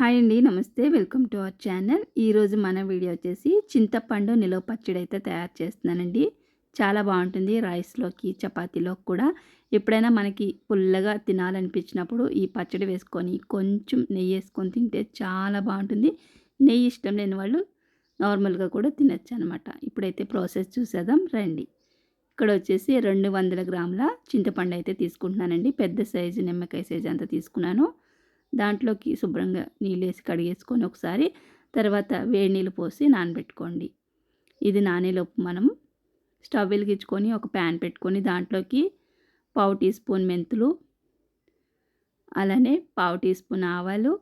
Hi అండి నమస్తే. Welcome to our channel. ఈరోజు మన వీడియో వచ్చేసి చింతపండు నిలవ పచ్చడి అయితే తయారు చేస్తున్నానండి. చాలా బాగుంటుంది రైస్లోకి చపాతీలోకి కూడా. ఎప్పుడైనా మనకి పుల్లగా తినాలనిపించినప్పుడు ఈ పచ్చడి వేసుకొని కొంచెం నెయ్యి వేసుకొని తింటే చాలా బాగుంటుంది. నెయ్యి ఇష్టం లేని వాళ్ళు నార్మల్గా కూడా తినచ్చు అనమాట ఇప్పుడైతే ప్రాసెస్ చూసేద్దాం రండి. ఇక్కడ వచ్చేసి రెండు వందల గ్రాముల చింతపండు అయితే తీసుకుంటున్నానండి. పెద్ద సైజు నిమ్మకాయ సైజు అంతా తీసుకున్నాను. దాంట్లోకి శుభ్రంగా నీళ్ళు వేసి కడిగేసుకొని ఒకసారి తర్వాత వేడి నీళ్ళు పోసి నానబెట్టుకోండి. ఇది నానేలోపు మనం స్టవ్ వెలిగించుకొని ఒక ప్యాన్ పెట్టుకొని దాంట్లోకి పావు టీ స్పూన్ మెంతులు అలానే పావు టీ స్పూన్ ఆవాలు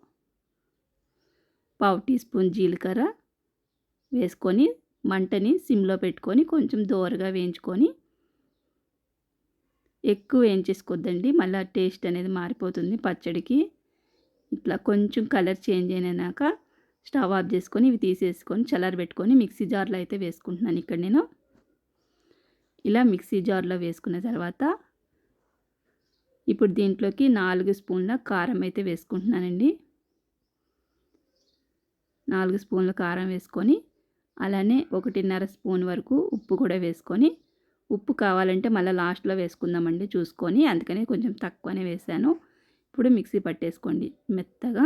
పావు టీ స్పూన్ జీలకర్ర వేసుకొని మంటని సిమ్లో పెట్టుకొని కొంచెం దోరగా వేయించుకొని ఎక్కువ వేయించేసుకోద్దండి. మళ్ళీ టేస్ట్ అనేది మారిపోతుంది పచ్చడికి. ఇట్లా కొంచెం కలర్ చేంజ్ అయినాక స్టవ్ ఆఫ్ చేసుకొని ఇవి తీసేసుకొని చల్లారబెట్టుకొని మిక్సీ జార్లో అయితే వేసుకుంటున్నాను ఇక్కడ నేను. ఇలా మిక్సీ జార్లో వేసుకున్న తర్వాత ఇప్పుడు దీంట్లోకి నాలుగు స్పూన్ల కారం అయితే వేసుకుంటున్నానండి. నాలుగు స్పూన్ల కారం వేసుకొని అలానే ఒకటిన్నర స్పూన్ వరకు ఉప్పు కూడా వేసుకొని ఉప్పు కావాలంటే మళ్ళీ లాస్ట్లో వేసుకుందామండి చూసుకొని అందుకని కొంచెం తక్కువనే వేసాను. ఇప్పుడు మిక్సీ పట్టేసుకోండి. మెత్తగా.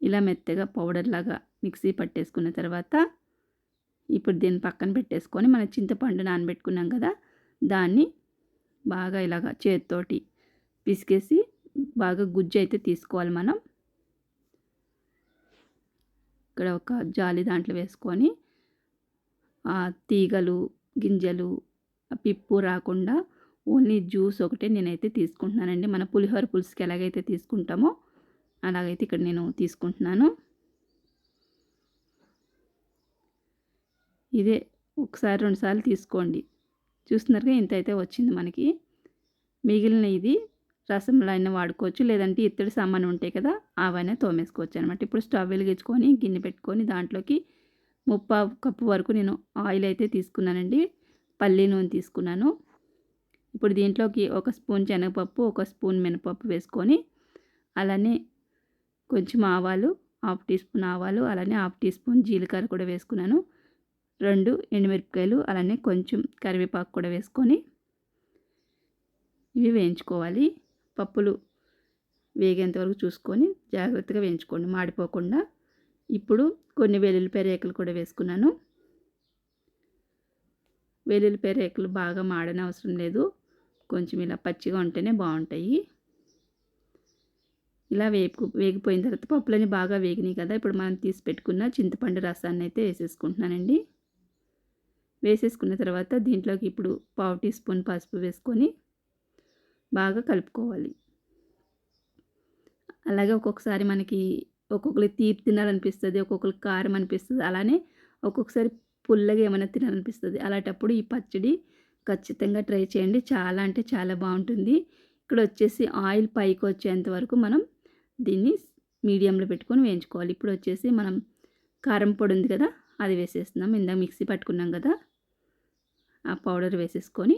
ఇలా మెత్తగా పౌడర్ లాగా మిక్సీ పట్టేసుకున్న తర్వాత ఇప్పుడు దీన్ని పక్కన పెట్టేసుకొని మన చింతపండు నానబెట్టుకున్నాం కదా దాన్ని బాగా ఇలాగా చేతితోటి పిసికేసి బాగా గుజ్జు అయితే తీసుకోవాలి మనం. ఇక్కడ ఒక జాలి దాంట్లో వేసుకొని ఆ తీగలు గింజలు పిప్పు రాకుండా ఓన్లీ జ్యూస్ ఒకటే నేనైతే తీసుకుంటున్నానండి. మన పులిహోర పులుసుకి ఎలాగైతే తీసుకుంటామో అలాగైతే ఇక్కడ నేను తీసుకుంటున్నాను. ఇదే ఒకసారి రెండుసార్లు తీసుకోండి. చూస్తున్నారుగా ఇంత అయితే వచ్చింది మనకి. మిగిలిన ఇది రసంలో అయినా వాడుకోవచ్చు. లేదంటే ఇత్తడి సామాను ఉంటాయి కదా అవైనా తోమేసుకోవచ్చు అనమాట ఇప్పుడు స్టవ్ వెలిగించుకొని గిన్నె పెట్టుకొని దాంట్లోకి ముప్పా కప్పు వరకు నేను ఆయిల్ అయితే తీసుకున్నానండి. పల్లీ నూనె తీసుకున్నాను. ఇప్పుడు దీంట్లోకి ఒక స్పూన్ శనగపప్పు ఒక స్పూన్ మినపప్పు వేసుకొని అలానే కొంచెం ఆవాలు హాఫ్ టీ స్పూన్ ఆవాలు అలానే హాఫ్ టీ స్పూన్ జీలకర్ర కూడా వేసుకున్నాను. రెండు ఎండుమిరపకాయలు అలానే కొంచెం కరివేపాకు కూడా వేసుకొని ఇవి వేయించుకోవాలి. పప్పులు వేగేంత వరకు చూసుకొని జాగ్రత్తగా వేయించుకోండి మాడిపోకుండా. ఇప్పుడు కొన్ని వెల్లుల్లిపాయ రేకులు కూడా వేసుకున్నాను. వెల్లుల్లిపాయ రేకులు బాగా మాడనవసరం లేదు. కొంచెం ఇలా పచ్చిగా ఉంటేనే బాగుంటాయి. ఇలా వేపు వేగిపోయిన తర్వాత పప్పులన్నీ బాగా వేగినాయి కదా ఇప్పుడు మనం తీసి పెట్టుకున్న చింతపండు రసాన్ని అయితే వేసేసుకుంటున్నానండి. వేసేసుకున్న తర్వాత దీంట్లోకి ఇప్పుడు పావు టీ స్పూన్ పసుపు వేసుకొని బాగా కలుపుకోవాలి. అలాగే ఒక్కొక్కసారి మనకి ఒక్కొక్కరికి తీపి తినాలనిపిస్తుంది ఒక్కొక్కరికి కారం అనిపిస్తుంది అలానే ఒక్కొక్కసారి పుల్లగా ఏమైనా తినాలనిపిస్తుంది. అలాంటప్పుడు ఈ పచ్చడి ఖచ్చితంగా ట్రై చేయండి. చాలా అంటే చాలా బాగుంటుంది. ఇక్కడ వచ్చేసి ఆయిల్ పైకి వచ్చేంత వరకు మనం దీన్ని మీడియంలో పెట్టుకొని వేయించుకోవాలి. ఇప్పుడు వచ్చేసి మనం కారం పొడి ఉంది కదా అది వేసేస్తున్నాం. ఇందాక మిక్సీ పట్టుకున్నాం కదా ఆ పౌడర్ వేసేసుకొని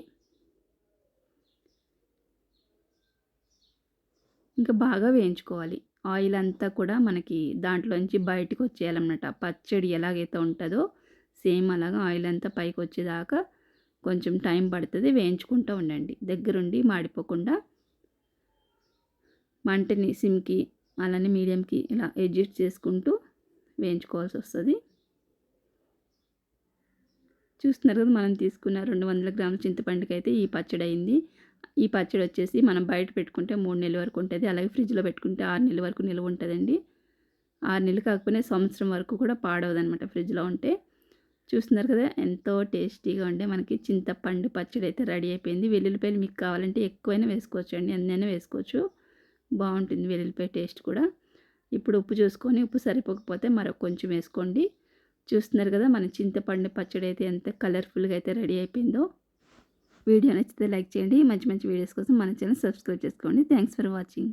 ఇంకా బాగా వేయించుకోవాలి. ఆయిల్ అంతా కూడా మనకి దాంట్లోంచి బయటకు వచ్చేయాలన్నమాట. పచ్చడి ఎలాగైతే ఉంటుందో సేమ్ అలాగా ఆయిల్ అంతా పైకి వచ్చేదాకా కొంచెం టైం పడుతుంది వేయించుకుంటూ ఉండండి. దగ్గరుండి మాడిపోకుండా మంటని సిమ్కి అలానే మీడియంకి ఇలా అడ్జస్ట్ చేసుకుంటూ వేయించుకోవాల్సి వస్తుంది. చూస్తున్నారు కదా మనం తీసుకున్న రెండు వందల గ్రాముల చింతపండుకి అయితే ఈ పచ్చడి అయింది. ఈ పచ్చడి వచ్చేసి మనం బయట పెట్టుకుంటే మూడు నెలల వరకు ఉంటుంది అలాగే ఫ్రిడ్జ్లో పెట్టుకుంటే ఆరు నెలల వరకు నిల్వ ఉంటుందండి. ఆరు నెలలు కాకపోయినా సంవత్సరం వరకు కూడా పాడవదనమాట ఫ్రిడ్జ్లో ఉంటే. చూస్తున్నారు కదా ఎంతో టేస్టీగా ఉండే మనకి చింతపండు పచ్చడి అయితే రెడీ అయిపోయింది. వెల్లుల్లిపాయలు మీకు కావాలంటే ఎక్కువైనా వేసుకోవచ్చు అండి ఎన్నైనా వేసుకోవచ్చు. బాగుంటుంది వెల్లుల్లిపాయ టేస్ట్ కూడా. ఇప్పుడు ఉప్పు చూసుకొని ఉప్పు సరిపోకపోతే మరొక కొంచెం వేసుకోండి. చూస్తున్నారు కదా మన చింతపండు పచ్చడి అయితే ఎంత కలర్ఫుల్గా అయితే రెడీ అయిపోయిందో. వీడియో నచ్చితే లైక్ చేయండి మంచి మంచి వీడియోస్ కోసం మన ఛానల్ సబ్స్క్రైబ్ చేసుకోండి. Thanks for watching.